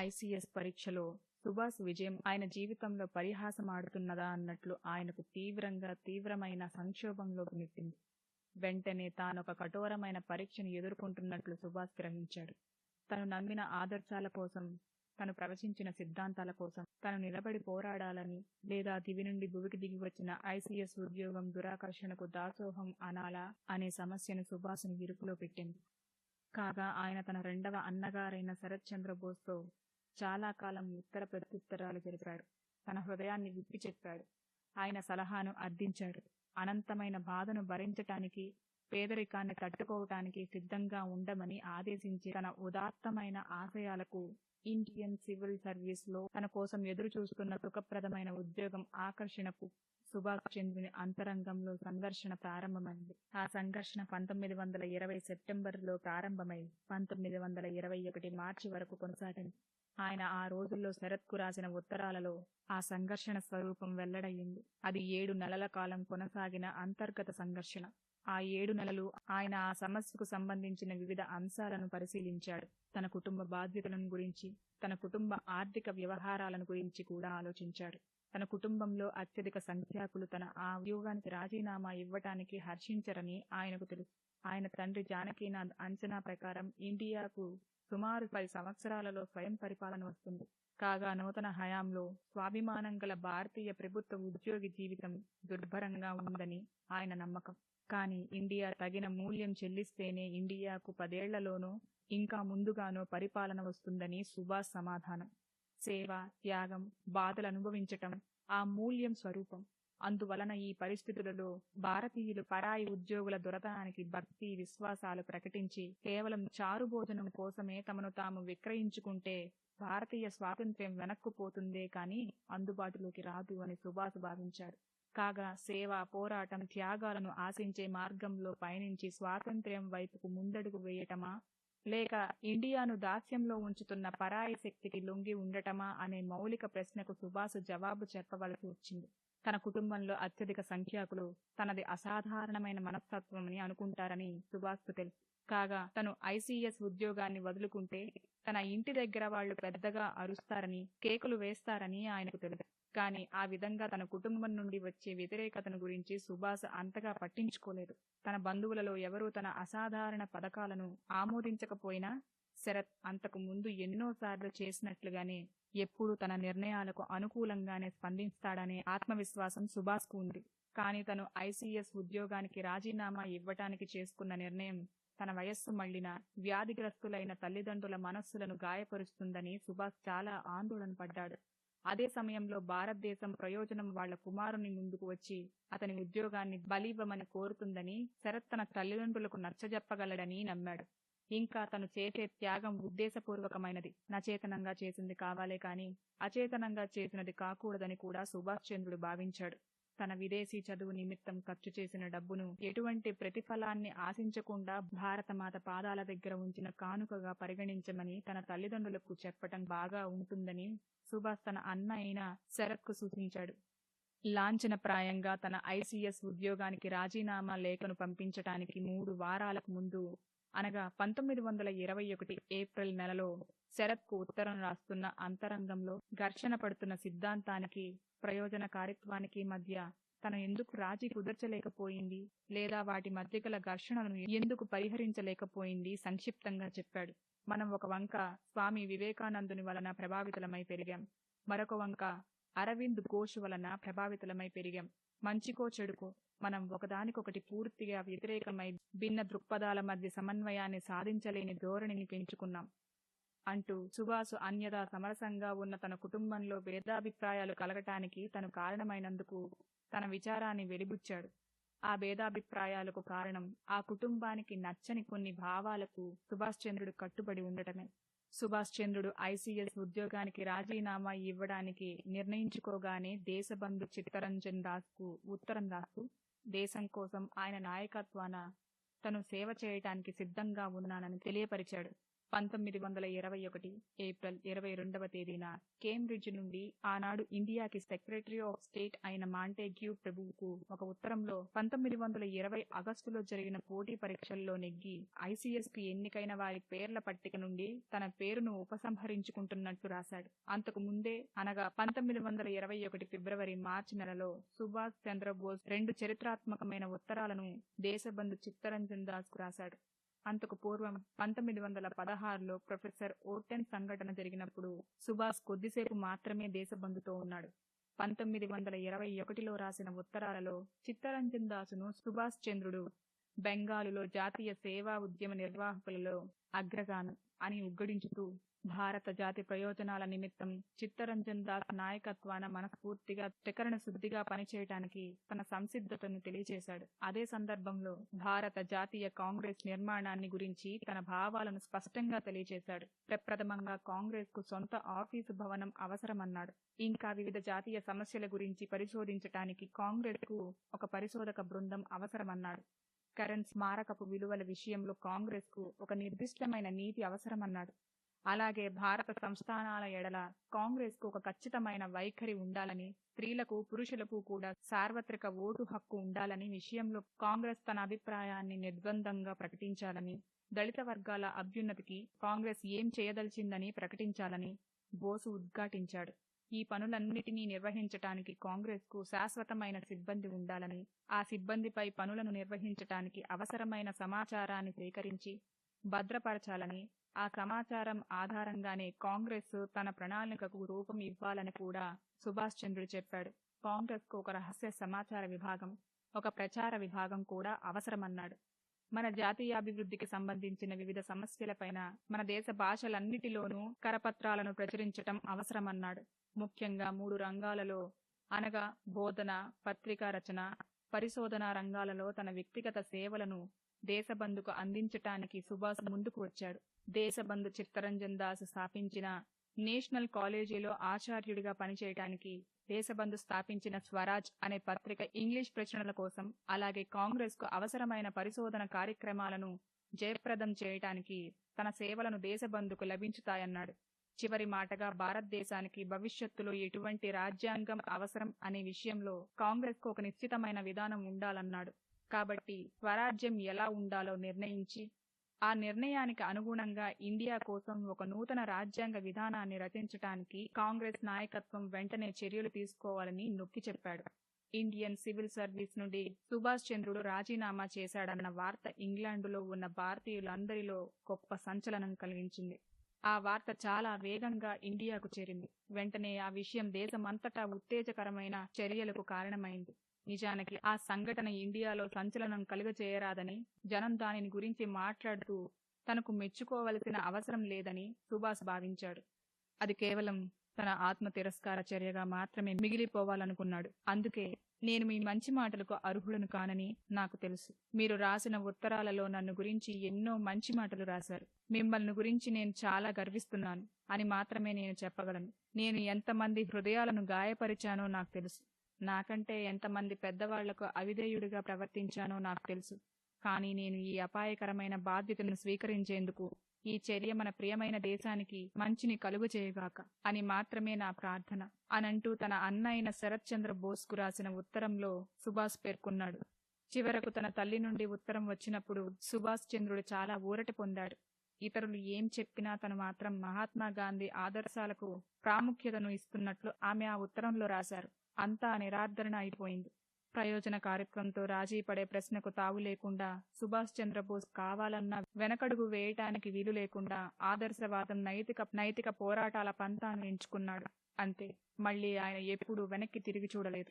ICS పరీక్షలో సుభాష్ విజయం ఆయన జీవితంలో పరిహాసమాడుతున్నదా అన్నట్లు ఆయనకు తీవ్రంగా తీవ్రమైన సంక్షోభంలోకి నెట్టింది. వెంటనే తానొక కఠోరమైన పరీక్షను ఎదుర్కొంటున్నట్లు సుభాష్ గ్రహించాడు. తను నమ్మిన ఆదర్శాల కోసం తను ప్రవచించిన సిద్ధాంతాల కోసం తను నిలబడి పోరాడాలని లేదా దివి నుండి భువికి దిగి వచ్చిన ఐసీఎస్ ఉద్యోగం దురాకర్షణకు దాసోహం అనాలా అనే సమస్యను సుభాష్ను ఇరుకులో పెట్టింది. కాగా ఆయన తన రెండవ అన్నగారైన శరత్ చంద్ర బోస్తో చాలా కాలం ఉత్తర ప్రత్యుత్తరాలు జరిపాడు. తన హృదయాన్ని విప్పి చెప్పాడు. ఆయన సలహాను అర్థించాడు. అనంతమైన బాధను భరించటానికి పేదరికాన్ని తట్టుకోవటానికి సిద్ధంగా ఉండమని ఆదేశించి తన ఉదాత్తమైన ఆశయాలకు ఇండియన్ సివిల్ సర్వీస్లో తన కోసం ఎదురు చూస్తున్న సుఖప్రదమైన ఉద్యోగం ఆకర్షణకు సుభాష్ చంద్రుని అంతరంగంలో సంఘర్షణ ప్రారంభమైంది. ఆ సంఘర్షణ పంతొమ్మిది వందల ఇరవై సెప్టెంబర్లో ప్రారంభమై పంతొమ్మిది వందల ఇరవై ఒకటి మార్చి వరకు కొనసాగింది. ఆయన ఆ రోజుల్లో శరత్కు రాసిన ఉత్తరాలలో ఆ సంఘర్షణ స్వరూపం వెల్లడయ్యింది. అది ఏడు నెలల కాలం కొనసాగిన అంతర్గత సంఘర్షణ. ఆ ఏడు నెలలు ఆయన ఆ సమస్యకు సంబంధించిన వివిధ అంశాలను పరిశీలించాడు. తన కుటుంబ బాధ్యతలను గురించి తన కుటుంబ ఆర్థిక వ్యవహారాలను గురించి కూడా ఆలోచించాడు. తన కుటుంబంలో అత్యధిక సంఖ్యాకులు తన ఆ ఉద్యోగానికి రాజీనామా ఇవ్వటానికి హర్షించరని ఆయనకు తెలుసు. ఆయన తండ్రి జానకీనాథ్ అంచనా ప్రకారం ఇండియాకు సుమారు పది సంవత్సరాలలో స్వయం పరిపాలన వస్తుంది. కాగా నూతన హయాంలో స్వాభిమానం గల భారతీయ ప్రభుత్వ ఉద్యోగి జీవితం దుర్భరంగా ఉందని ఆయన నమ్మకం. కానీ ఇండియా తగిన మూల్యం చెల్లిస్తేనే ఇండియాకు పదేళ్ళలోనో ఇంకా ముందుగానో పరిపాలన వస్తుందని సుభాష్ సమాధానం. సేవ త్యాగం బాధలు అనుభవించటం ఆ మూల్యం స్వరూపం. అందువలన ఈ పరిస్థితులలో భారతీయులు పరాయి ఉద్యోగుల దొరతనానికి భక్తి విశ్వాసాలు ప్రకటించి కేవలం చారుభోజనం కోసమే తమను తాము విక్రయించుకుంటే భారతీయ స్వాతంత్ర్యం వెనక్కుపోతుందే కాని అందుబాటులోకి రాదు అని సుభాష్ భావించాడు కాగా సేవ పోరాటం త్యాగాలను ఆశించే మార్గంలో పయనించి స్వాతంత్ర్యం వైపుకు ముందడుగు వేయటమా? లేక ఇండియాను దాస్యంలో ఉంచుతున్న పరాయి శక్తికి లొంగి ఉండటమా? అనే మౌలిక ప్రశ్నకు సుభాష్ జవాబు చెప్పవలసి వచ్చింది. తన కుటుంబంలో అత్యధిక సంఖ్యాకులు తనది అసాధారణమైన మనస్తత్వమని అనుకుంటారని సుభాష్కు తెలుసు. కాగా తను ఐసీఎస్ ఉద్యోగాన్ని వదులుకుంటే తన ఇంటి దగ్గర వాళ్ళు పెద్దగా అరుస్తారని కేకులు వేస్తారని ఆయనకు తెలుసు. కానీ ఆ విధంగా తన కుటుంబం నుండి వచ్చే వ్యతిరేకతను గురించి సుభాష్ అంతగా పట్టించుకోలేదు. తన బంధువులలో ఎవరూ తన అసాధారణ పథకాలను ఆమోదించకపోయినా శరత్ అంతకు ముందు ఎన్నోసార్లు చేసినట్లుగానే ఎప్పుడూ తన నిర్ణయాలకు అనుకూలంగానే స్పందిస్తాడనే ఆత్మవిశ్వాసం సుభాష్కు ఉంది. కానీ తను ఐసీఎస్ ఉద్యోగానికి రాజీనామా ఇవ్వటానికి చేసుకున్న నిర్ణయం తన వయస్సు మళ్ళిన వ్యాధిగ్రస్తులైన తల్లిదండ్రుల మనస్సులను గాయపరుస్తుందని సుభాష్ చాలా ఆందోళన పడ్డాడు. అదే సమయంలో భారతదేశం ప్రయోజనం వాళ్ళ కుమారుని ముందుకు వచ్చి అతని ఉద్యోగాన్ని బలివ్వమని కోరుతుందని శరత్ తన తల్లిదండ్రులకు నచ్చజెప్పగలడని నమ్మాడు. ఇంకా తను చేసే త్యాగం ఉద్దేశపూర్వకమైనది. నచేతనంగా చేసింది కావాలే కాని అచేతనంగా చేసినది కాకూడదని కూడా సుభాష్ చంద్రుడు భావించాడు. తన విదేశీ చదువు నిమిత్తం ఖర్చు చేసిన డబ్బును ఎటువంటి ప్రతిఫలాన్ని ఆశించకుండా భారతమాత పాదాల దగ్గర ఉంచిన కానుకగా పరిగణించమని తన తల్లిదండ్రులకు చెప్పటం బాగా ఉంటుందని సుభాష్ తన అన్న అయిన శరత్కు సూచించాడు. లాంఛనప్రాయంగా తన ఐసీఎస్ ఉద్యోగానికి రాజీనామా లేఖను పంపించటానికి మూడు వారాలకు ముందు అనగా పంతొమ్మిది వందల ఇరవై ఒకటి ఏప్రిల్ నెలలో శరత్కు ఉత్తరం రాస్తున్న అంతరంగంలో ఘర్షణ పడుతున్న సిద్ధాంతానికి ప్రయోజనకారిత్వానికి మధ్య తను ఎందుకు రాజీ కుదర్చలేకపోయింది లేదా వాటి మధ్య గల ఘర్షణను ఎందుకు పరిహరించలేకపోయింది సంక్షిప్తంగా చెప్పాడు. మనం ఒక వంక స్వామి వివేకానందుని వలన ప్రభావితులమై పెరిగాం. మరొక వంక అరవింద్ ఘోష్ వలన ప్రభావితులమై పెరిగాం. మంచికో చెడుకో. మనం ఒకదానికొకటి పూర్తిగా వ్యతిరేకమై భిన్న దృక్పథాల మధ్య సమన్వయాన్ని సాధించలేని ధోరణిని పెంచుకున్నాం. అంటూ సుభాసు అన్యదా సమరసంగా ఉన్న తన కుటుంబంలో భేదాభిప్రాయాలు కలగటానికి తను కారణమైనందుకు తన విచారాన్ని వెలిబుచ్చాడు. ఆ భేదాభిప్రాయాలకు కారణం ఆ కుటుంబానికి నచ్చని కొన్ని భావాలకు సుభాష్ చంద్రుడు కట్టుబడి ఉండటమే. సుభాష్ చంద్రుడు ఐసీఎస్ ఉద్యోగానికి రాజీనామా ఇవ్వడానికి నిర్ణయించుకోగానే దేశబంధు చిత్తరంజన్ దాస్కు ఉత్తరం రాస్తూ దేశం కోసం ఆయన నాయకత్వాన తను సేవ చేయటానికి సిద్ధంగా ఉన్నానని తెలియపరిచాడు. పంతొమ్మిది వందల ఇరవై ఒకటి ఏప్రిల్ ఇరవై రెండవ తేదీన కేంబ్రిడ్జ్ నుండి ఆనాడు ఇండియాకి సెక్రటరీ ఆఫ్ స్టేట్ అయిన మాంటేగ్యూ ప్రభువుకు ఒక ఉత్తరంలో పంతొమ్మిది వందల ఇరవై ఆగస్టులో జరిగిన పోటీ పరీక్షల్లో నెగ్గి ఐసీఎస్కి ఎన్నికైన వారి పేర్ల పట్టిక నుండి తన పేరును ఉపసంహరించుకుంటున్నట్టు రాశాడు. అంతకు ముందే అనగా పంతొమ్మిది వందల ఇరవై ఒకటి ఫిబ్రవరి మార్చి నెలలో సుభాష్ చంద్రబోస్ రెండు చరిత్రాత్మకమైన ఉత్తరాలను దేశబంధు చిత్తరంజన్ దాస్కు రాశాడు. అంతకు పూర్వం పంతొమ్మిది వందల పదహారులో ప్రొఫెసర్ ఓటెన్ సంఘటన జరిగినప్పుడు సుభాష్ కొద్దిసేపు మాత్రమే దేశబంధుతో ఉన్నాడు. పంతొమ్మిది వందల ఇరవై ఒకటిలో రాసిన ఉత్తరాలలో చిత్తరంజన్ దాసును సుభాష్ చంద్రుడు బెంగాలులో జాతీయ సేవా ఉద్యమ నిర్వాహకులలో అగ్రగాను. అని ఉగ్గడించుతూ భారత జాతి ప్రయోజనాల నిమిత్తం చిత్తరంజన్ దాస్ నాయకత్వాన మనస్ఫూర్తిగా త్రికరణ శుద్ధిగా పనిచేయటానికి తన సంసిద్ధతను తెలియజేశాడు అదే సందర్భంలో భారత జాతీయ కాంగ్రెస్ నిర్మాణాన్ని గురించి తన భావాలను స్పష్టంగా తెలియజేశాడు ప్రప్రథమంగా కాంగ్రెస్కు సొంత ఆఫీసు భవనం అవసరమన్నాడు. ఇంకా వివిధ జాతీయ సమస్యల గురించి పరిశోధించటానికి కాంగ్రెస్కు ఒక పరిశోధక బృందం అవసరమన్నాడు. కరెన్స్ స్మారకపు విలువల విషయంలో కాంగ్రెస్కు ఒక నిర్దిష్టమైన నీతి అవసరమన్నాడు. అలాగే భారత సంస్థానాల ఎడల కాంగ్రెస్కు ఒక ఖచ్చితమైన వైఖరి ఉండాలని స్త్రీలకు పురుషులకు కూడా సార్వత్రిక ఓటు హక్కు ఉండాలని విషయంలో కాంగ్రెస్ తన అభిప్రాయాన్ని నిర్బంధంగా ప్రకటించాలని దళిత వర్గాల అభ్యున్నతికి కాంగ్రెస్ ఏం చేయదలిచిందని ప్రకటించాలని బోసు ఉద్ఘాటించాడు. ఈ పనులన్నిటినీ నిర్వహించటానికి కాంగ్రెస్కు శాశ్వతమైన సిబ్బంది ఉండాలని ఆ సిబ్బందిపై పనులను నిర్వహించటానికి అవసరమైన సమాచారాన్ని సేకరించి భద్రపరచాలని ఆ సమాచారం ఆధారంగానే కాంగ్రెస్ తన ప్రణాళికకు రూపం ఇవ్వాలని కూడా సుభాష్ చంద్రుడు చెప్పాడు. కాంగ్రెస్కు ఒక రహస్య సమాచార విభాగం ఒక ప్రచార విభాగం కూడా అవసరమన్నాడు. మన జాతీయాభివృద్ధికి సంబంధించిన వివిధ సమస్యలపైన మన దేశ భాషలన్నిటిలోనూ కరపత్రాలను ప్రచురించటం అవసరమన్నాడు. ముఖ్యంగా మూడు రంగాలలో అనగా బోధన పత్రికా రచన పరిశోధనా రంగాలలో తన వ్యక్తిగత సేవలను దేశబంధుకు అందించటానికి సుభాష్ ముందుకు వచ్చాడు. దేశబంధు చిత్తరంజన్ దాస్ స్థాపించిన నేషనల్ కాలేజీలో ఆచార్యుడిగా పనిచేయటానికి దేశబంధు స్థాపించిన స్వరాజ్ అనే పత్రిక ఇంగ్లీష్ ప్రచురణల కోసం అలాగే కాంగ్రెస్కు అవసరమైన పరిశోధన కార్యక్రమాలను జయప్రదం చేయటానికి తన సేవలను దేశబంధుకు లభించుతాయన్నాడు. చివరి మాటగా భారతదేశానికి భవిష్యత్తులో ఎటువంటి రాజ్యాంగం అవసరం అనే విషయంలో కాంగ్రెస్కు ఒక నిశ్చితమైన విధానం ఉండాలన్నాడు. కాబట్టి స్వరాజ్యం ఎలా ఉండాలో నిర్ణయించి ఆ నిర్ణయానికి అనుగుణంగా ఇండియా కోసం ఒక నూతన రాజ్యాంగ విధానాన్ని రచించటానికి కాంగ్రెస్ నాయకత్వం వెంటనే చర్యలు తీసుకోవాలని నొక్కి చెప్పాడు. ఇండియన్ సివిల్ సర్వీస్ నుండి సుభాష్ చంద్రుడు రాజీనామా చేశాడన్న వార్త ఇంగ్లాండులో ఉన్న భారతీయులందరిలో గొప్ప సంచలనం కలిగించింది. ఆ వార్త చాలా వేగంగా ఇండియాకు చేరింది. వెంటనే ఆ విషయం దేశమంతటా ఉత్తేజకరమైన చర్యలకు కారణమైంది. నిజానికి ఆ సంఘటన ఇండియాలో సంచలనం కలుగచేయరాదని జనం దానిని గురించి మాట్లాడుతూ తనకు మెచ్చుకోవలసిన అవసరం లేదని సుభాష్ భావించాడు. అది కేవలం తన ఆత్మ తిరస్కార చర్యగా మాత్రమే మిగిలిపోవాలనుకున్నాడు. అందుకే నేను మీ మంచి మాటలకు అర్హులను కానని నాకు తెలుసు. మీరు రాసిన ఉత్తరాలలో నన్ను గురించి ఎన్నో మంచి మాటలు రాశారు. మిమ్మల్ని గురించి నేను చాలా గర్విస్తున్నాను అని మాత్రమే నేను చెప్పగలను. నేను ఎంతమంది హృదయాలను గాయపరిచానో నాకు తెలుసు. నాకంటే ఎంతమంది పెద్దవాళ్ళకు అవిధేయుడిగా ప్రవర్తించానో నాకు తెలుసు. కానీ నేను ఈ అపాయకరమైన బాధ్యతను స్వీకరించేందుకు ఈ చర్య మన ప్రియమైన దేశానికి మంచిని కలుగు చేయగాక అని మాత్రమే నా ప్రార్థన. అనంటూ తన అన్న అయిన శరత్ చంద్ర బోస్కు రాసిన ఉత్తరంలో సుభాష్ పేర్కొన్నాడు. చివరకు తన తల్లి నుండి ఉత్తరం వచ్చినప్పుడు సుభాష్ చంద్రుడు చాలా ఊరట పొందాడు. ఇతరులు ఏం చెప్పినా తను మాత్రం మహాత్మా గాంధీ ఆదర్శాలకు ప్రాముఖ్యతను ఇస్తున్నట్లు ఆమె ఆ ఉత్తరంలో రాశారు. అంతా నిరాదరణ అయిపోయింది. ప్రయోజన కార్యక్రమంతో రాజీ పడే ప్రశ్నకు తావు లేకుండా సుభాష్ చంద్రబోస్ కావాలన్న వెనకడుగు వేయటానికి వీలు లేకుండా ఆదర్శవాదం నైతిక నైతిక పోరాటాల పంతాన్ని ఎంచుకున్నాడు. అంతే. మళ్ళీ ఆయన ఎప్పుడూ వెనక్కి తిరిగి చూడలేదు.